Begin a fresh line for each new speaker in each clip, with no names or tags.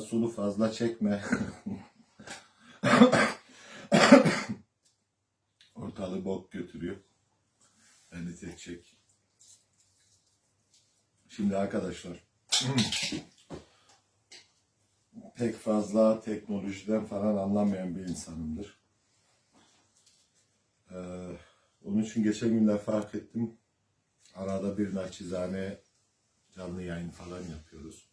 Sulu fazla çekme. Ortalığı bok götürüyor. Beni tek çek. Şimdi arkadaşlar. pek fazla teknolojiden falan anlamayan bir insanımdır. Ee, onun için geçen günler fark ettim. Arada bir naçizane canlı yayın falan yapıyoruz.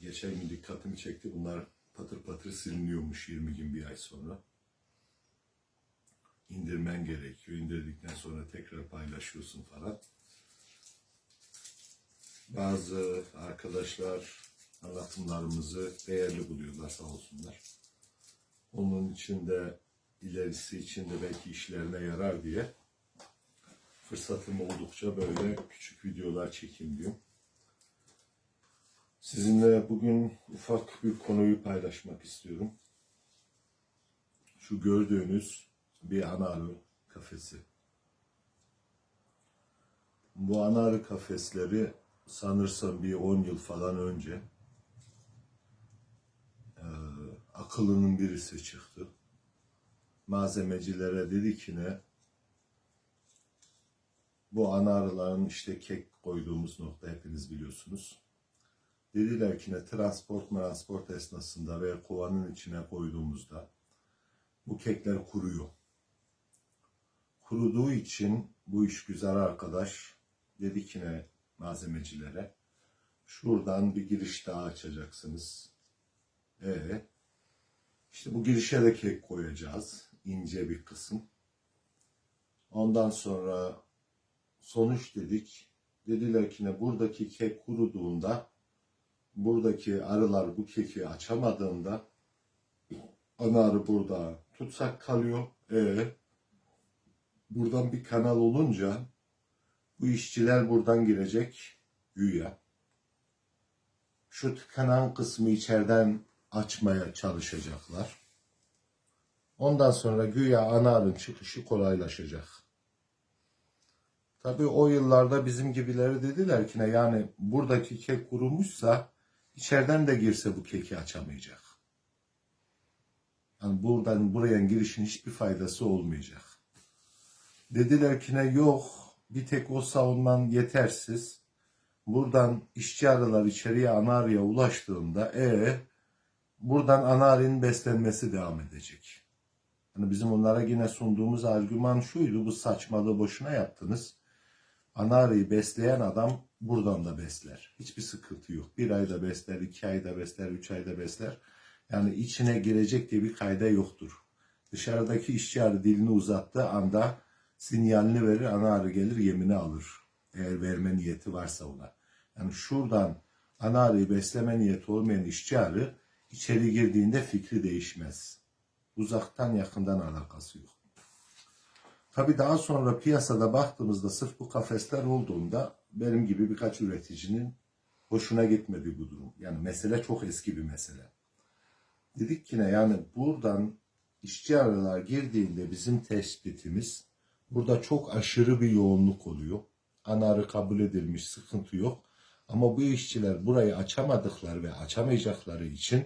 Geçen gün dikkatimi çekti. Bunlar patır patır siliniyormuş 20 gün bir ay sonra. İndirmen gerekiyor. İndirdikten sonra tekrar paylaşıyorsun falan. Bazı arkadaşlar anlatımlarımızı değerli buluyorlar sağ olsunlar. Onun için de ilerisi için de belki işlerine yarar diye fırsatım oldukça böyle küçük videolar çekeyim diyorum. Sizinle bugün ufak bir konuyu paylaşmak istiyorum. Şu gördüğünüz bir anarı kafesi. Bu anarı kafesleri sanırsam bir 10 yıl falan önce e, akıllının birisi çıktı. Malzemecilere dedi ki ne? Bu ana arıların işte kek koyduğumuz nokta hepiniz biliyorsunuz. Dediler ki ne transport transport esnasında veya kovanın içine koyduğumuzda bu kekler kuruyor. Kuruduğu için bu iş güzel arkadaş dedi ki ne malzemecilere şuradan bir giriş daha açacaksınız. E işte bu girişe de kek koyacağız. ince bir kısım. Ondan sonra sonuç dedik. Dediler ki ne buradaki kek kuruduğunda buradaki arılar bu keki açamadığında ana arı burada tutsak kalıyor. E buradan bir kanal olunca bu işçiler buradan girecek güya. Şu tıkanan kısmı içeriden açmaya çalışacaklar. Ondan sonra güya ana arın çıkışı kolaylaşacak. Tabii o yıllarda bizim gibileri dediler ki ne yani buradaki kek kurumuşsa içeriden de girse bu keki açamayacak. Yani buradan buraya girişin hiçbir faydası olmayacak. Dediler ki ne yok bir tek o savunman yetersiz. Buradan işçi arılar içeriye ana arıya ulaştığında e buradan ana arının beslenmesi devam edecek. Yani bizim onlara yine sunduğumuz argüman şuydu bu saçmalığı boşuna yaptınız. Ana arıyı besleyen adam buradan da besler. Hiçbir sıkıntı yok. Bir ayda besler, iki ayda besler, üç ayda besler. Yani içine girecek diye bir kayda yoktur. Dışarıdaki işçi arı dilini uzattığı anda sinyalini verir, ana arı gelir yemini alır. Eğer verme niyeti varsa ona. Yani şuradan ana arıyı besleme niyeti olmayan işçi arı içeri girdiğinde fikri değişmez. Uzaktan yakından alakası yok. Tabi daha sonra piyasada baktığımızda sırf bu kafesler olduğunda benim gibi birkaç üreticinin hoşuna gitmedi bu durum. Yani mesele çok eski bir mesele. Dedik ki ne yani buradan işçi arılar girdiğinde bizim tespitimiz burada çok aşırı bir yoğunluk oluyor. Ana arı kabul edilmiş sıkıntı yok. Ama bu işçiler burayı açamadıkları ve açamayacakları için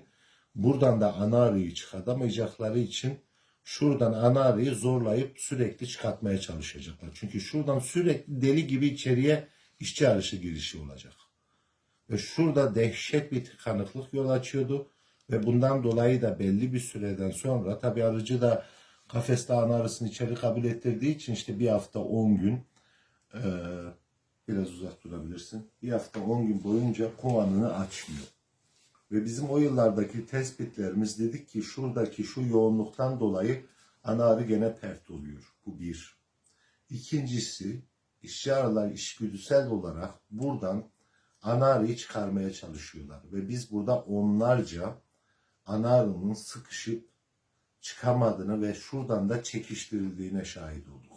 buradan da ana arıyı çıkartamayacakları için şuradan ana arıyı zorlayıp sürekli çıkartmaya çalışacaklar. Çünkü şuradan sürekli deli gibi içeriye işçi arışı girişi olacak. Ve şurada dehşet bir tıkanıklık yol açıyordu. Ve bundan dolayı da belli bir süreden sonra tabi arıcı da kafeste ana arısını içeri kabul ettirdiği için işte bir hafta 10 gün eee biraz uzak durabilirsin. Bir hafta 10 gün boyunca kovanını açmıyor. Ve bizim o yıllardaki tespitlerimiz dedik ki şuradaki şu yoğunluktan dolayı ana arı gene pert oluyor. Bu bir. İkincisi işçi arılar işgüdüsel olarak buradan ana çıkarmaya çalışıyorlar. Ve biz burada onlarca ana sıkışıp çıkamadığını ve şuradan da çekiştirildiğine şahit olduk.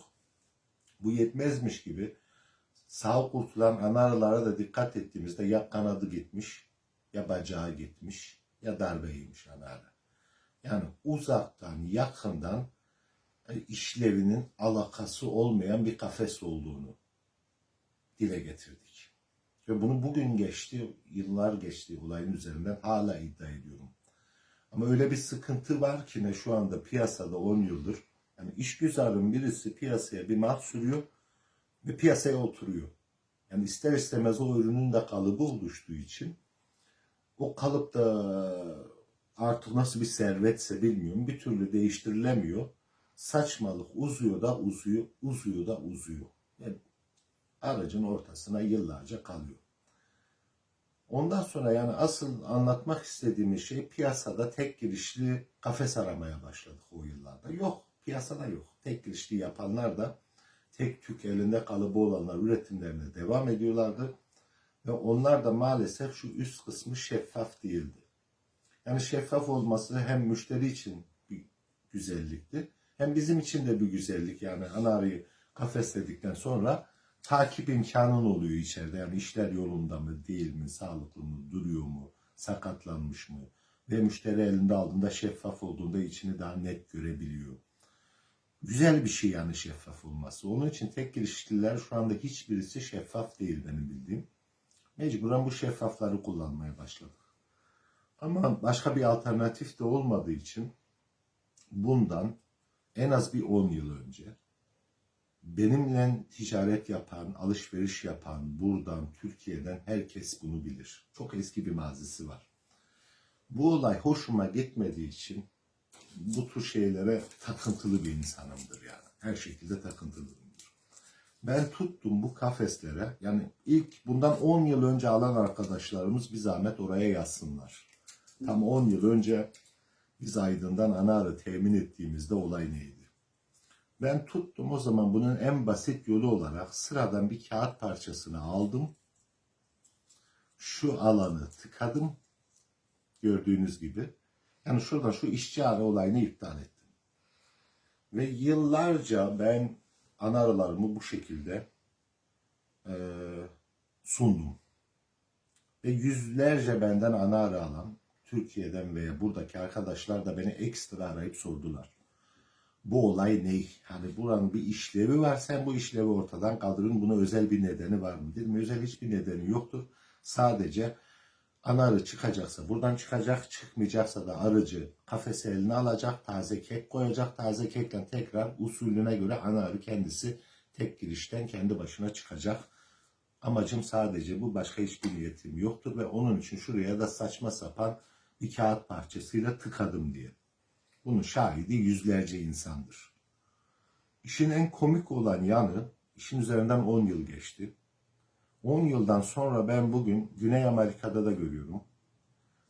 Bu yetmezmiş gibi sağ kurtulan ana arılara da dikkat ettiğimizde ya kanadı gitmiş, ya bacağı gitmiş, ya darbe yemiş ana. Yani uzaktan, yakından işlevinin alakası olmayan bir kafes olduğunu dile getirdik. Ve bunu bugün geçti, yıllar geçti olayın üzerinden hala iddia ediyorum. Ama öyle bir sıkıntı var ki ne şu anda piyasada 10 yıldır. Yani işgüzarın birisi piyasaya bir mal sürüyor ve piyasaya oturuyor. Yani ister istemez o ürünün de kalıbı oluştuğu için o kalıp da artık nasıl bir servetse bilmiyorum bir türlü değiştirilemiyor. Saçmalık uzuyor da uzuyor, uzuyor da uzuyor. Ve aracın ortasına yıllarca kalıyor. Ondan sonra yani asıl anlatmak istediğimiz şey piyasada tek girişli kafes aramaya başladık o yıllarda. Yok, piyasada yok. Tek girişli yapanlar da tek tük elinde kalıbı olanlar üretimlerine devam ediyorlardı. Ve onlar da maalesef şu üst kısmı şeffaf değildi. Yani şeffaf olması hem müşteri için bir güzellikti hem bizim için de bir güzellik. Yani anarıyı kafesledikten sonra takip imkanın oluyor içeride. Yani işler yolunda mı, değil mi, sağlıklı mı, duruyor mu, sakatlanmış mı? Ve müşteri elinde aldığında şeffaf olduğunda içini daha net görebiliyor. Güzel bir şey yani şeffaf olması. Onun için tek girişliler şu anda hiçbirisi şeffaf değil benim bildiğim. Mecburen bu şeffafları kullanmaya başladık. Ama başka bir alternatif de olmadığı için bundan en az bir 10 yıl önce benimle ticaret yapan, alışveriş yapan buradan, Türkiye'den herkes bunu bilir. Çok eski bir mazisi var. Bu olay hoşuma gitmediği için bu tür şeylere takıntılı bir insanımdır yani. Her şekilde takıntılıyımdır. Ben tuttum bu kafeslere, yani ilk bundan 10 yıl önce alan arkadaşlarımız bir zahmet oraya yazsınlar. Tam 10 yıl önce biz Aydın'dan Anar'ı temin ettiğimizde olay neydi? Ben tuttum o zaman bunun en basit yolu olarak sıradan bir kağıt parçasını aldım. Şu alanı tıkadım. Gördüğünüz gibi. Yani şuradan şu işçi arı olayını iptal ettim. Ve yıllarca ben anarılarımı bu şekilde eee, sundum. Ve yüzlerce benden ana arı alan Türkiye'den veya buradaki arkadaşlar da beni ekstra arayıp sordular. Bu olay ne? Hani buranın bir işlevi var. Sen bu işlevi ortadan kaldırın. Buna özel bir nedeni var mı? Dedim özel hiçbir nedeni yoktur. Sadece ana arı çıkacaksa buradan çıkacak. Çıkmayacaksa da arıcı kafesi eline alacak. Taze kek koyacak. Taze kekle tekrar usulüne göre ana arı kendisi tek girişten kendi başına çıkacak. Amacım sadece bu. Başka hiçbir niyetim yoktur ve onun için şuraya da saçma sapan bir kağıt parçasıyla tıkadım diye. Bunun şahidi yüzlerce insandır. İşin en komik olan yanı, işin üzerinden 10 yıl geçti. 10 yıldan sonra ben bugün Güney Amerika'da da görüyorum.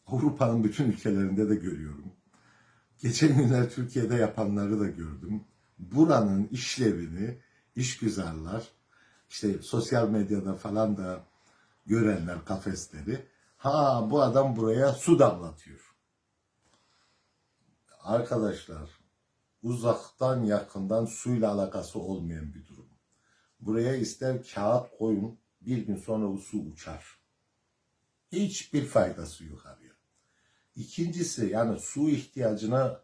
Avrupa'nın bütün ülkelerinde de görüyorum. Geçen günler Türkiye'de yapanları da gördüm. Buranın işlevini işgüzarlar, işte sosyal medyada falan da görenler kafesleri, ha bu adam buraya su damlatıyor. Arkadaşlar uzaktan yakından suyla alakası olmayan bir durum. Buraya ister kağıt koyun bir gün sonra o su uçar. Hiçbir faydası yok arıyor. İkincisi yani su ihtiyacına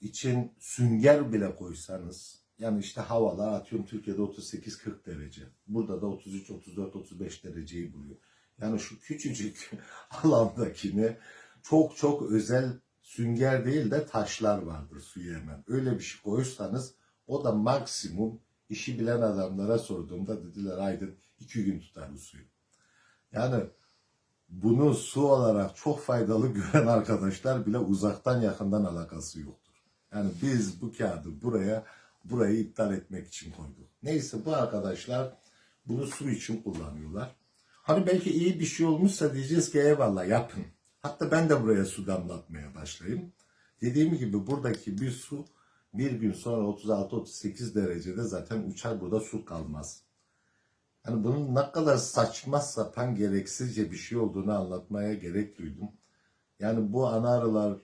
için sünger bile koysanız yani işte havalar atıyorum Türkiye'de 38-40 derece. Burada da 33, 34, 35 dereceyi buluyor. Yani şu küçücük alandakini çok çok özel sünger değil de taşlar vardır suya hemen. Öyle bir şey koyursanız o da maksimum işi bilen adamlara sorduğumda dediler aydın iki gün tutar bu suyu. Yani bunu su olarak çok faydalı gören arkadaşlar bile uzaktan yakından alakası yoktur. Yani biz bu kağıdı buraya burayı iptal etmek için koyduk. Neyse bu arkadaşlar bunu su için kullanıyorlar. Hani belki iyi bir şey olmuşsa diyeceğiz ki eyvallah yapın. Hatta ben de buraya su damlatmaya başlayayım. Dediğim gibi buradaki bir su bir gün sonra 36-38 derecede zaten uçar burada su kalmaz. Yani bunun ne kadar saçma sapan gereksizce bir şey olduğunu anlatmaya gerek duydum. Yani bu ana arılar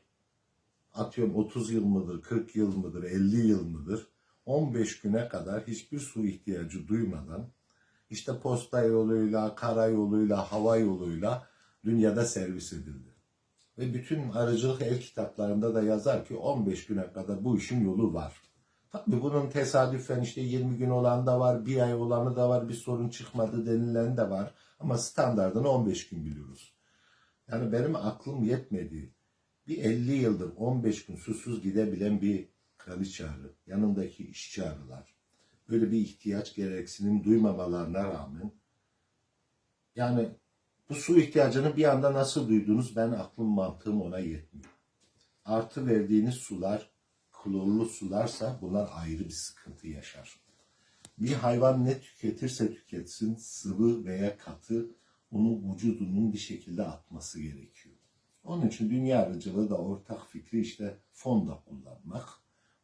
atıyorum 30 yıl mıdır, 40 yıl mıdır, 50 yıl mıdır? 15 güne kadar hiçbir su ihtiyacı duymadan işte posta yoluyla, kara yoluyla, hava yoluyla dünyada servis edildi. Ve bütün arıcılık el kitaplarında da yazar ki 15 güne kadar bu işin yolu var. Tabii bunun tesadüfen işte 20 gün olan da var, bir ay olanı da var, bir sorun çıkmadı denilen de var. Ama standartını 15 gün biliyoruz. Yani benim aklım yetmedi. Bir 50 yıldır 15 gün susuz gidebilen bir kraliçe arı, yanındaki işçi arılar, böyle bir ihtiyaç gereksinim duymamalarına rağmen yani bu su ihtiyacını bir anda nasıl duydunuz ben aklım mantığım ona yetmiyor. Artı verdiğiniz sular klorlu sularsa bunlar ayrı bir sıkıntı yaşar. Bir hayvan ne tüketirse tüketsin sıvı veya katı onu vücudunun bir şekilde atması gerekiyor. Onun için dünya arıcılığı da ortak fikri işte fonda kullanmak.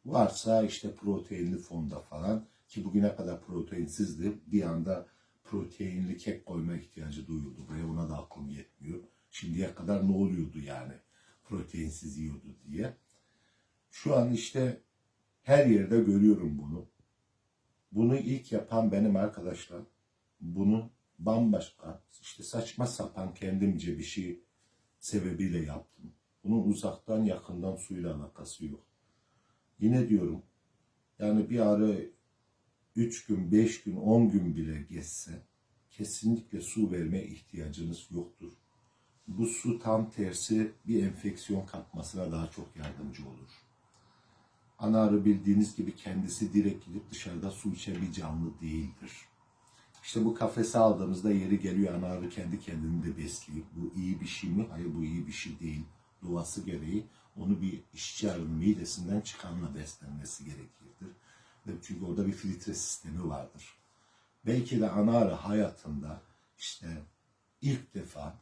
Varsa işte proteinli fonda falan ki bugüne kadar proteinsizdi. Bir anda proteinli kek koyma ihtiyacı duyuldu ve ona da aklım yetmiyor. Şimdiye kadar ne oluyordu yani proteinsiz yiyordu diye. Şu an işte her yerde görüyorum bunu. Bunu ilk yapan benim arkadaşlar. Bunu bambaşka, işte saçma sapan kendimce bir şey sebebiyle yaptım. Bunun uzaktan yakından suyla alakası yok. Yine diyorum yani bir arı 3 gün, 5 gün, 10 gün bile geçse kesinlikle su verme ihtiyacınız yoktur. Bu su tam tersi bir enfeksiyon kapmasına daha çok yardımcı olur. Ana arı bildiğiniz gibi kendisi direkt gidip dışarıda su içen bir canlı değildir. İşte bu kafese aldığımızda yeri geliyor ana arı kendi kendini de besliyor. Bu iyi bir şey mi? Hayır bu iyi bir şey değil. Doğası gereği onu bir işçi midesinden çıkanla beslenmesi gerekirdir. Çünkü orada bir filtre sistemi vardır. Belki de ana hayatında işte ilk defa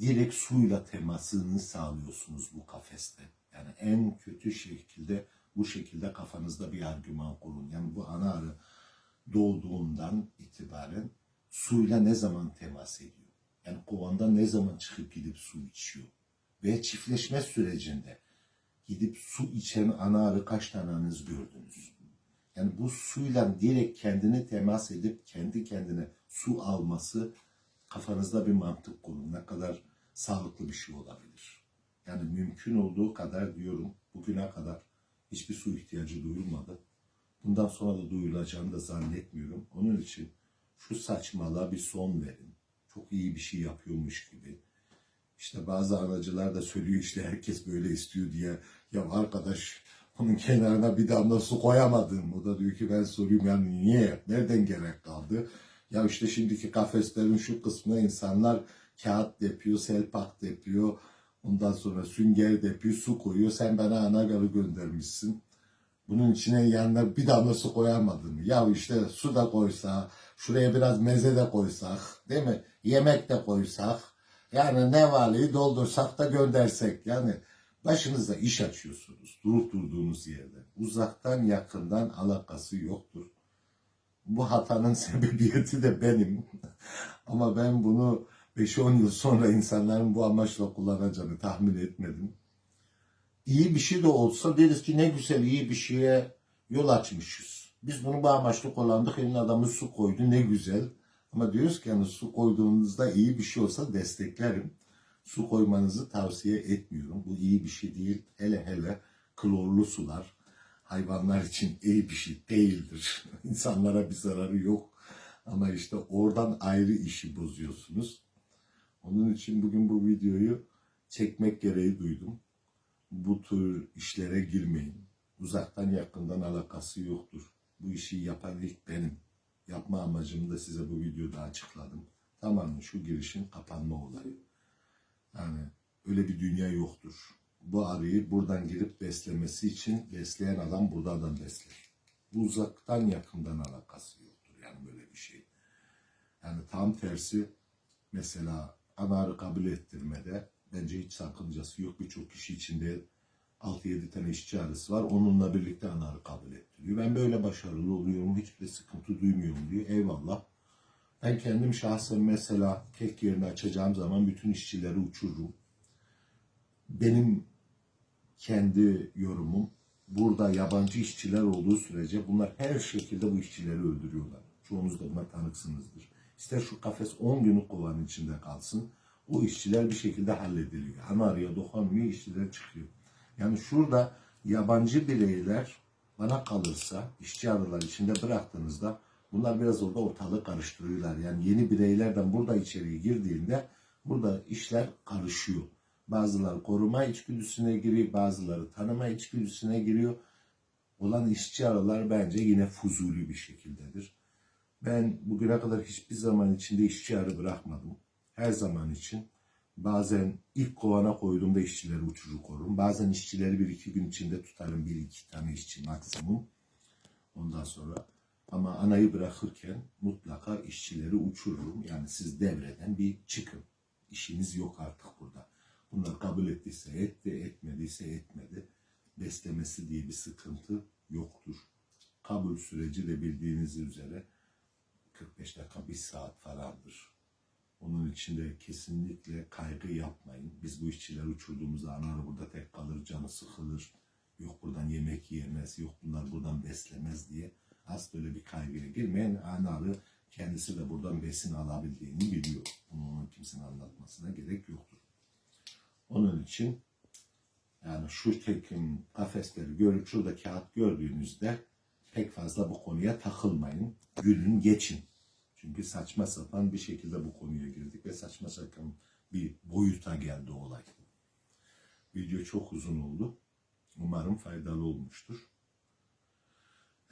direkt suyla temasını sağlıyorsunuz bu kafeste. Yani en kötü şekilde bu şekilde kafanızda bir argüman kurun. Yani bu ana arı doğduğundan itibaren suyla ne zaman temas ediyor? Yani kovandan ne zaman çıkıp gidip su içiyor? Ve çiftleşme sürecinde gidip su içen ana arı kaç taneniz gördünüz? Yani bu suyla direkt kendine temas edip kendi kendine su alması kafanızda bir mantık kurun. Ne kadar sağlıklı bir şey olabilir. Yani mümkün olduğu kadar diyorum bugüne kadar hiçbir su ihtiyacı duyulmadı. Bundan sonra da duyulacağını da zannetmiyorum. Onun için şu saçmalığa bir son verin. Çok iyi bir şey yapıyormuş gibi. İşte bazı aracılar da söylüyor işte herkes böyle istiyor diye. Ya arkadaş onun kenarına bir damla su koyamadım. O da diyor ki ben soruyorum yani niye? Nereden gerek kaldı? Ya işte şimdiki kafeslerin şu kısmına insanlar kağıt depiyor, selpak depiyor. Ondan sonra sünger depiyor, su koyuyor. Sen bana anagarı göndermişsin. Bunun içine yanına bir damla su koyamadın mı? Ya işte su da koysa, şuraya biraz meze de koysak, değil mi? Yemek de koysak, yani ne valiyi doldursak da göndersek. Yani başınızda iş açıyorsunuz durup durduğunuz yerde. Uzaktan yakından alakası yoktur. Bu hatanın sebebiyeti de benim. Ama ben bunu 5-10 yıl sonra insanların bu amaçla kullanacağını tahmin etmedim iyi bir şey de olsa deriz ki ne güzel iyi bir şeye yol açmışız. Biz bunu bu amaçlı kullandık. Elin adamı su koydu ne güzel. Ama diyoruz ki yani su koyduğunuzda iyi bir şey olsa desteklerim. Su koymanızı tavsiye etmiyorum. Bu iyi bir şey değil. Hele hele klorlu sular hayvanlar için iyi bir şey değildir. İnsanlara bir zararı yok. Ama işte oradan ayrı işi bozuyorsunuz. Onun için bugün bu videoyu çekmek gereği duydum bu tür işlere girmeyin. Uzaktan yakından alakası yoktur. Bu işi yapan ilk benim. Yapma amacımı da size bu videoda açıkladım. Tamamen şu girişin kapanma olayı. Yani öyle bir dünya yoktur. Bu arıyı buradan girip beslemesi için besleyen adam buradan besler. Bu uzaktan yakından alakası yoktur. Yani böyle bir şey. Yani tam tersi mesela ana arı kabul ettirmede bence hiç sakıncası yok. Birçok kişi içinde 6-7 tane işçi arısı var. Onunla birlikte ana arı kabul ettiriyor. Ben böyle başarılı oluyorum. Hiçbir sıkıntı duymuyorum diyor. Eyvallah. Ben kendim şahsen mesela kek yerini açacağım zaman bütün işçileri uçururum. Benim kendi yorumum burada yabancı işçiler olduğu sürece bunlar her şekilde bu işçileri öldürüyorlar. Çoğunuz da buna tanıksınızdır. İster şu kafes 10 günlük kovanın içinde kalsın. O işçiler bir şekilde hallediliyor. Ana arıya dokunmuyor, işçiler çıkıyor. Yani şurada yabancı bireyler bana kalırsa işçi arılar içinde bıraktığınızda bunlar biraz orada ortalığı karıştırıyorlar. Yani yeni bireylerden burada içeriye girdiğinde burada işler karışıyor. Bazıları koruma içgüdüsüne giriyor, bazıları tanıma içgüdüsüne giriyor. Olan işçi arılar bence yine fuzuli bir şekildedir. Ben bugüne kadar hiçbir zaman içinde işçi arı bırakmadım. Her zaman için bazen ilk kovana koyduğumda işçileri uçucu korurum. Bazen işçileri bir iki gün içinde tutarım. Bir iki tane işçi maksimum. Ondan sonra ama anayı bırakırken mutlaka işçileri uçururum. Yani siz devreden bir çıkın. İşiniz yok artık burada. Bunlar kabul ettiyse etti, etmediyse etmedi. Beslemesi diye bir sıkıntı yoktur. Kabul süreci de bildiğiniz üzere 45 dakika, bir saat falandır. Onun için de kesinlikle kaygı yapmayın. Biz bu işçileri uçurduğumuzda ana burada tek kalır, canı sıkılır. Yok buradan yemek yiyemez, yok bunlar buradan beslemez diye. Az böyle bir kaygıya girmeyin. Ana arı kendisi de buradan besin alabildiğini biliyor. Bunu onun kimsenin anlatmasına gerek yoktur. Onun için yani şu tekim kafesleri görüp şurada kağıt gördüğünüzde pek fazla bu konuya takılmayın. Gülün geçin. Çünkü saçma sapan bir şekilde bu konuya girdik ve saçma sapan bir boyuta geldi olay. Video çok uzun oldu. Umarım faydalı olmuştur.